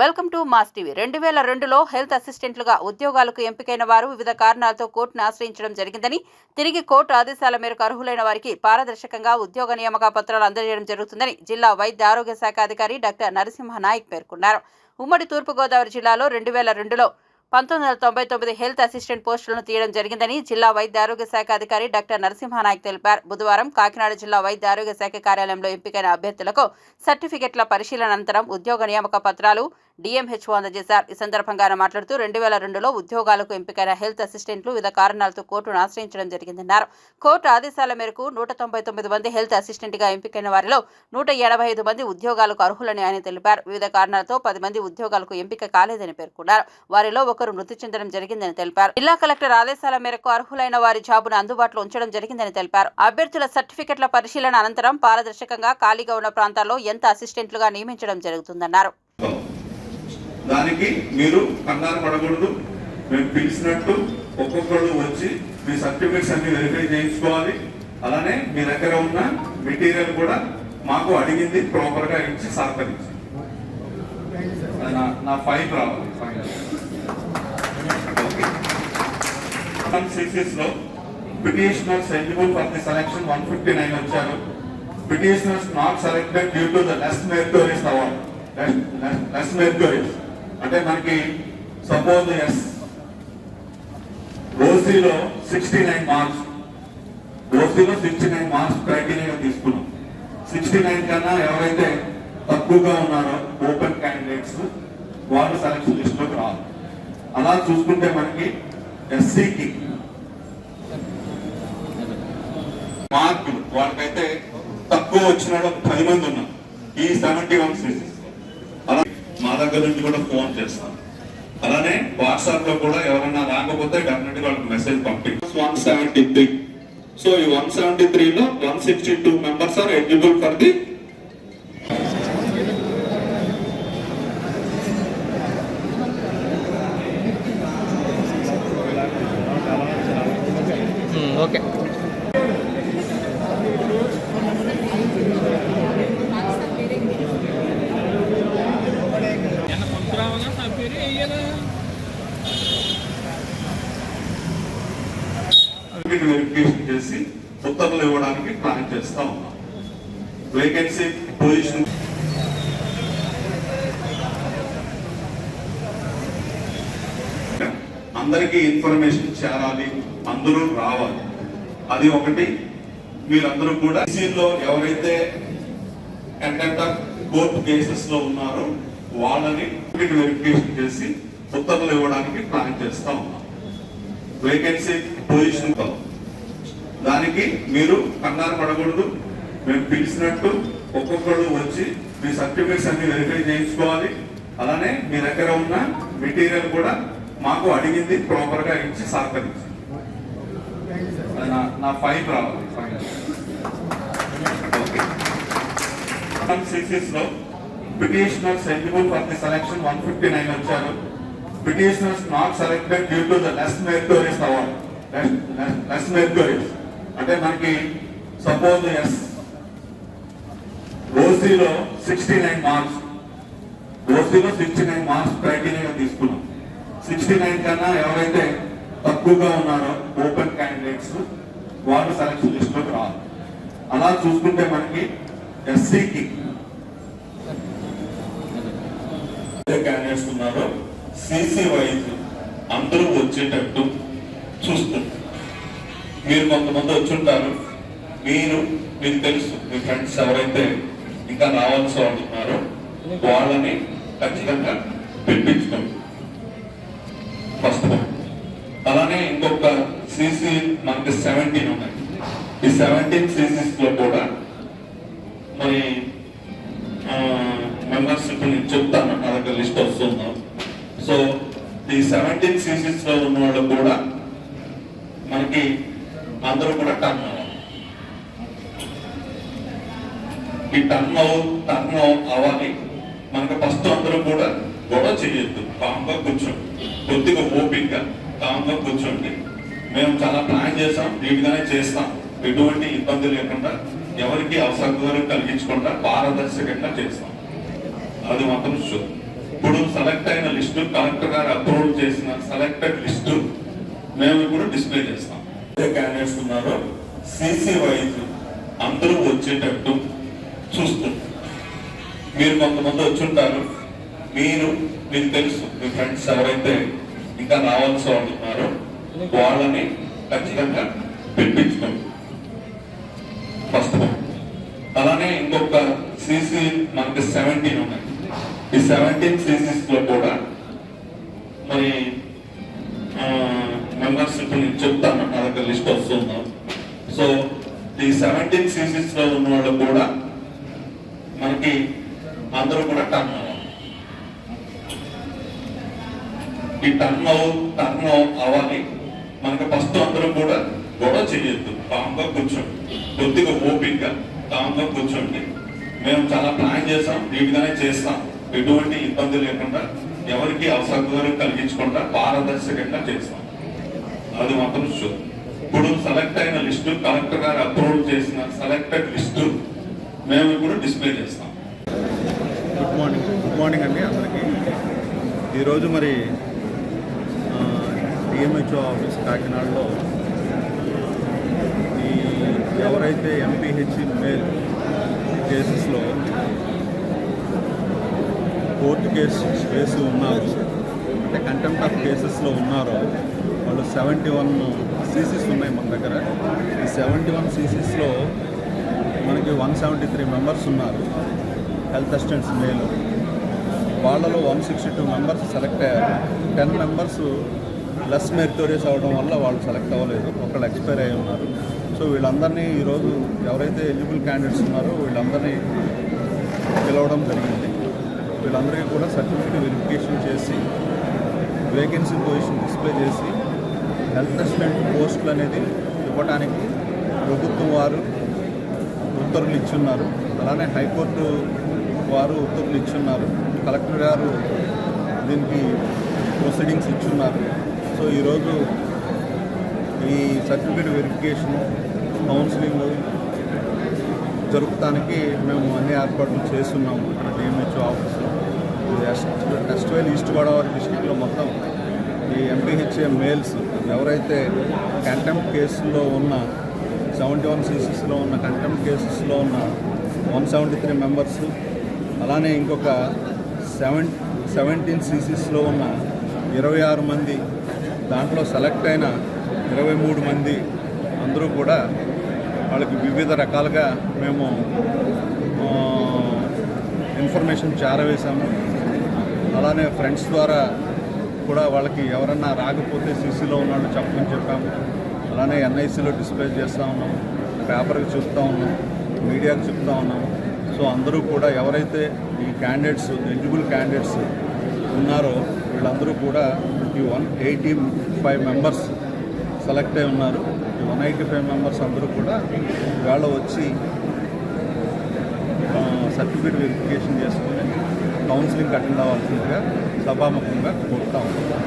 Welcome to mass TV. రెండు వేల రెండులో హెల్త్ అసిస్టెంట్లుగా ఉద్యోగాలకు ఎంపికైన వారు వివిధ కారణాలతో కోర్టును ఆశ్రయించడం జరిగిందని తిరిగి కోర్టు ఆదేశాల మేరకు అర్హులైన వారికి పారదర్శకంగా ఉద్యోగ నియామక పత్రాలు అందజేయడం జరుగుతుందని జిల్లా వైద్య ఆరోగ్య శాఖ అధికారి డాక్టర్ నరసింహ నాయక్ పేర్కొన్నారు. ఉమ్మడి తూర్పుగోదావరి జిల్లాలో రెండు వేల రెండులో పంతొమ్మిది వందల తొంభై తొమ్మిది హెల్త్ అసిస్టెంట్ పోస్టులను తీయడం జరిగిందని జిల్లా వైద్య ఆరోగ్య శాఖ అధికారి డాక్టర్ నరసింహానాయక్ తెలిపారు. బుధవారం కాకినాడ జిల్లా వైద్య ఆరోగ్య శాఖ కార్యాలయంలో ఎంపికైన అభ్యర్థులకు సర్టిఫికెట్ల పరిశీలన అనంతరం ఉద్యోగ నియామక పత్రాలు డిఎంహెచ్ఓ అందజేశారు. ఈ సందర్భంగా ఆయన మాట్లాడుతూ రెండు వేల రెండులో ఉద్యోగాలకు ఎంపికైన హెల్త్ అసిస్టెంట్లు వివిధ కారణాలతో కోర్టును ఆశ్రయించడం జరిగిందన్నారు. కోర్టు ఆదేశాల మేరకు నూట తొంభై తొమ్మిది మంది హెల్త్ అసిస్టెంట్గా ఎంపికైన వారిలో నూట ఎనభై ఐదు మంది ఉద్యోగాలకు అర్హులని ఆయన తెలిపారు. వివిధ కారణాలతో పది మంది ఉద్యోగాలకు ఎంపిక కాలేదని పేర్కొన్నారు. వారిలో ఒకరు మృతి చెందడం జరిగిందని తెలిపారు. జిల్లా కలెక్టర్ ఆదేశాల మేరకు అర్హులైన వారి జాబును అందుబాటులో ఉంచడం జరిగిందని తెలిపారు. అభ్యర్థుల సర్టిఫికెట్ల పరిశీలన అనంతరం పారదర్శకంగా ఖాళీగా ఉన్న ప్రాంతాల్లో ఎంత అసిస్టెంట్లుగా నియమించడం జరుగుతుందన్నారు. దానికి మీరు కంగారు పడకూడదు. మేము పిలిచినట్టు ఒక్కొక్కరు వచ్చి మీ సర్టిఫికేట్స్ అన్ని వెరిఫై చేయించుకోవాలి. అలానే మీ దగ్గర ఉన్న మెటీరియల్ కూడా మాకు అడిగింది ప్రాపర్గా ఇచ్చి సహకరించి. నా- ఫైవ్ ఫైల్ రావాలి ఫైల్. లో petitioners eligible for the selection one fifty nine వచ్చారు. Petitioners not selected due to the less meritorious award. Less meritorious అంటే మనకి సపోజ్ ఎస్ ఓసీలో సిక్స్టీ నైన్ మార్క్స్ ఓసీలో సిక్స్టీ నైన్ మార్క్స్ క్రైటీరియా తీసుకున్నాం. Sixty nine కన్నా ఎవరైతే తక్కువగా ఉన్నారో ఓపెన్ క్యాండిడేట్స్ వాళ్ళు సెలక్షన్ లిస్టులోకి రావాలి. అలా చూసుకుంటే మనకి ఎస్సీకి మార్కులు వాళ్ళకైతే తక్కువ వచ్చిన పది మంది ఉన్నారు. ఈ సెవెంటీ వన్ సీసీ దగ్గర నుంచి కూడా ఫోన్ చేస్తాను. అలానే వాట్సాప్లో కూడా ఎవరన్నా రాకపోతే డెఫినెట్గా వాళ్ళకి మెసేజ్ పంపి వన్ సెవెంటీ త్రీ సో ఈ వన్ సెవెంటీ త్రీ లో one sixty two members are eligible for the okay ఎన్న పంపురావనా నా పేరు వేయదా వెరిఫికేషన్ చేసి ఉత్తర్వులు ఇవ్వడానికి ప్లాన్ చేస్తా ఉన్నాం వేకెన్సీ పొజిషన్ అందరికీ ఇన్ఫర్మేషన్ చేరాలి అందరూ రావాలి. అది ఒకటి. మీరందరూ కూడా లో ఎవరైతే కంటెంట్ కోర్టు కేసెస్లో ఉన్నారో వాళ్ళని వెరిఫికేషన్ చేసి ఉత్తర్వులు ఇవ్వడానికి ప్లాన్ చేస్తా ఉన్నాం. వేకెన్సీ పొజిషన్ దానికి మీరు కంగారు పడకూడదు. మేము పిలిచినట్టు ఒక్కొక్కరు వచ్చి మీ సర్టిఫికేట్స్ అన్ని వెరిఫై చేయించుకోవాలి. అలానే మీ దగ్గర ఉన్న మెటీరియల్ కూడా మాకు అడిగింది ప్రాపర్గా ఇచ్చి సహకరించి నా- నా ఫైల్ రావాలి ఫైల్. లో petitioners eligible for the selection one fifty nine వచ్చారు. Petitioners not selected due to the less meritorious award less meritorious అంటే మనకి సపోజ్ ఎస్ ఓసీలో సిక్స్టీ నైన్ మార్క్స్ ఓసీలో సిక్స్టీ నైన్ మార్క్స్ క్రైటీరియా తీసుకున్నాం. సిక్స్టీ నైన్ కన్నా ఎవరైతే తక్కువగా ఉన్నారో ఓపెన్ క్యాండిడేట్స్ వాళ్ళు సెలక్షన్ లిస్ట్లోకి రావాలి. అలా చూసుకుంటే మనకి ఎస్సీకి క్యాండిడేట్స్ ఉన్నారో సిసి వైజ్ అందరూ వచ్చేటట్టు చూస్తుంది. మీరు కొంతమంది వచ్చుంటారు మీరు మీకు తెలుసు మీ ఫ్రెండ్స్ ఎవరైతే ఇంకా రావాల్సి ఉంటున్నారు. వాళ్ళని ఖచ్చితంగా పిలిపించుకోండి. ఫస్ట్ అలానే ఇంకొక సిసి మనకి సెవెంటీన్ ఉన్నాయి. ఈ సెవెంటీన్ సీసీస్లో కూడా మరి మెంబర్స్ నేను చెప్తాను. నా దగ్గర లిస్ట్ వస్తుందా? సో ఈ సెవెంటీన్ సీసీస్లో ఉన్న వాళ్ళు కూడా మనకి అందరూ కూడా టర్న్ అవ్వాలి ఈ టర్న్ అవ్ టర్న్ అవ్వాలి మనకు ఫస్ట్ అందరూ కూడా గొడవ చేయొద్దు. కామ్గా కూర్చోండి. కొద్దిగా ఓపిక్గా కామ్గా కూర్చోండి. మేము చాలా ప్లాన్ చేసాం నీట్గానే చేస్తాం. ఎటువంటి ఇబ్బంది లేకుండా ఎవరికి అవసరం కలిగించకుండా పారదర్శకంగా చేస్తాం. అది మాత్రం షూర్ ఇప్పుడు సెలెక్ట్ అయిన లిస్టు కలెక్టర్ గారు అప్రూవ్ చేసిన సెలెక్టెడ్ లిస్టు మేము ఇప్పుడు డిస్ప్లే చేస్తాం. క్యాండిడేట్స్ ఉన్నారో సిసి వైజ్ అందరూ వచ్చేటట్టు చూస్తాం. మీరు కొంతమంది వచ్చుంటారు మీరు మీకు తెలుసు మీ ఫ్రెండ్స్ ఎవరైతే ఇంకా రావాల్సి వాళ్ళు ఉన్నారో వాళ్ళని ఖచ్చితంగా పిలిపించుకోండి. ఫస్ట్ అలానే ఇంకొక సిసి మనకి సెవెంటీన్ ఉన్నాయి. ఈ సెవెంటీన్ సిసిస్లో కూడా మరి మెంబర్స్ ఇప్పుడు నేను చెప్తాను నా దగ్గర లిస్ట్ వస్తుందా. సో ఈ సెవెంటీన్ సిసిస్లో ఉన్న వాళ్ళు కూడా మనకి అందరూ కూడా టర్న్ అవ్వాలి. ఈ టర్న్ అవ్ టర్న్ అవ్వాలి. మనకి ఫస్ట్ అందరూ కూడా గొడవ చేయొద్దు. కామ్గా కూర్చోండి. కొద్దిగా ఓపిక్గా కామ్గా కూర్చోండి. మేము చాలా ప్లాన్ చేసాం నీట్గానే చేస్తాం. ఎటువంటి ఇబ్బంది లేకుండా ఎవరికి అవసరం కలిగించకుండా పారదర్శకంగా చేస్తాం. అది మాత్రం షూర్ ఇప్పుడు సెలెక్ట్ అయిన లిస్టు కలెక్టర్ గారు అప్రూవ్ చేసిన సెలెక్టెడ్ లిస్టు మేము ఇప్పుడు డిస్ప్లే చేస్తాం. గుడ్ మార్నింగ్ గుడ్ మార్నింగ్ అండి అందరికీ. ఈరోజు మరి డిఎంహెచ్ఓ ఆఫీస్ కాకినాడలో ఈ ఎవరైతే ఎంపీహెచ్ మేల్ కేసెస్లో కోర్టు కేసు కేసు ఉన్నారు అంటే కంటెంప్ట్ ఆఫ్ కేసెస్లో ఉన్నారో వాళ్ళు సెవెంటీ వన్ సీసీస్ ఉన్నాయి మన దగ్గర. ఈ సెవెంటీ వన్ సీసీస్లో మనకి వన్ సెవెంటీ త్రీ మెంబర్స్ ఉన్నారు హెల్త్ అసిస్టెంట్స్ మేలు. వాళ్ళలో one sixty two members select అయ్యారు. టెన్ మెంబర్స్ లెస్ మెరిటోరియస్ అవడం వల్ల వాళ్ళు సెలెక్ట్ అవ్వలేదు ఒకళ్ళు ఎక్స్పైర్ అయి ఉన్నారు. సో వీళ్ళందరినీ ఈరోజు ఎవరైతే ఎలిజిబుల్ క్యాండిడేట్స్ ఉన్నారో వీళ్ళందరినీ పిలవడం జరిగింది. వీళ్ళందరికీ కూడా సర్టిఫికేట్ వెరిఫికేషన్ చేసి వేకెన్సీ పొజిషన్ డిస్ప్లే చేసి హెల్త్ అసిస్టెంట్ పోస్టులు అనేది ఇవ్వడానికి ప్రభుత్వం వారు ఉత్తర్వులు ఇచ్చున్నారు. అలానే హైకోర్టు వారు ఉత్తర్వులు ఇచ్చున్నారు. కలెక్టర్ గారు దీనికి ప్రొసీడింగ్స్ ఇచ్చున్నారు. సో ఈరోజు ఈ సర్టిఫికేట్ వెరిఫికేషను కౌన్సిలింగ్ జరుపుతానికి మేము అన్ని ఏర్పాట్లు చేస్తున్నాము. ఇక్కడ డిఎంహెచ్ఓ ఆఫీస్లో. టెస్ట్ వైల్ ఈస్ట్ గోదావరి డిస్టిక్లో మొత్తం ఈ ఎంపీహెచ్ఏ మేల్స్ ఎవరైతే కంటెంప్ట్ కేసుల్లో ఉన్న సెవెంటీ వన్ సీసీస్లో ఉన్న కంటెంప్ట్ కేసెస్లో ఉన్న వన్ సెవెంటీ త్రీ మెంబర్స్ అలానే ఇంకొక సెవెన్ సెవెంటీన్ సీసీస్లో ఉన్న ఇరవై ఆరు మంది దాంట్లో సెలెక్ట్ అయిన ఇరవై మూడు మంది అందరూ కూడా వాళ్ళకి వివిధ రకాలుగా మేము ఇన్ఫర్మేషన్ చేరవేశాము. అలానే ఫ్రెండ్స్ ద్వారా కూడా వాళ్ళకి ఎవరన్నా రాకపోతే సీసీలో ఉన్నాళ్ళు చెప్పమని చెప్పాము. అలానే ఎన్ఐసిలో డిస్ప్లే చేస్తూ ఉన్నాం పేపర్కి చెప్తా ఉన్నాం మీడియాకి చెప్తా ఉన్నాం. సో అందరూ కూడా ఎవరైతే ఈ క్యాండిడేట్స్ ఎలిజిబుల్ క్యాండిడేట్స్ ఉన్నారో వీళ్ళందరూ కూడా ఈ one eighty five members select అయి ఉన్నారు. ఈ వన్ ఎయిటీ ఫైవ్ మెంబర్స్ అందరూ కూడా ఇవాళ వచ్చి సర్టిఫికేట్ వెరిఫికేషన్ చేసుకుని కౌన్సిలింగ్ అటెండ్ అవ్వాల్సిందిగా సభాముఖంగా కోరుతా ఉన్నాం.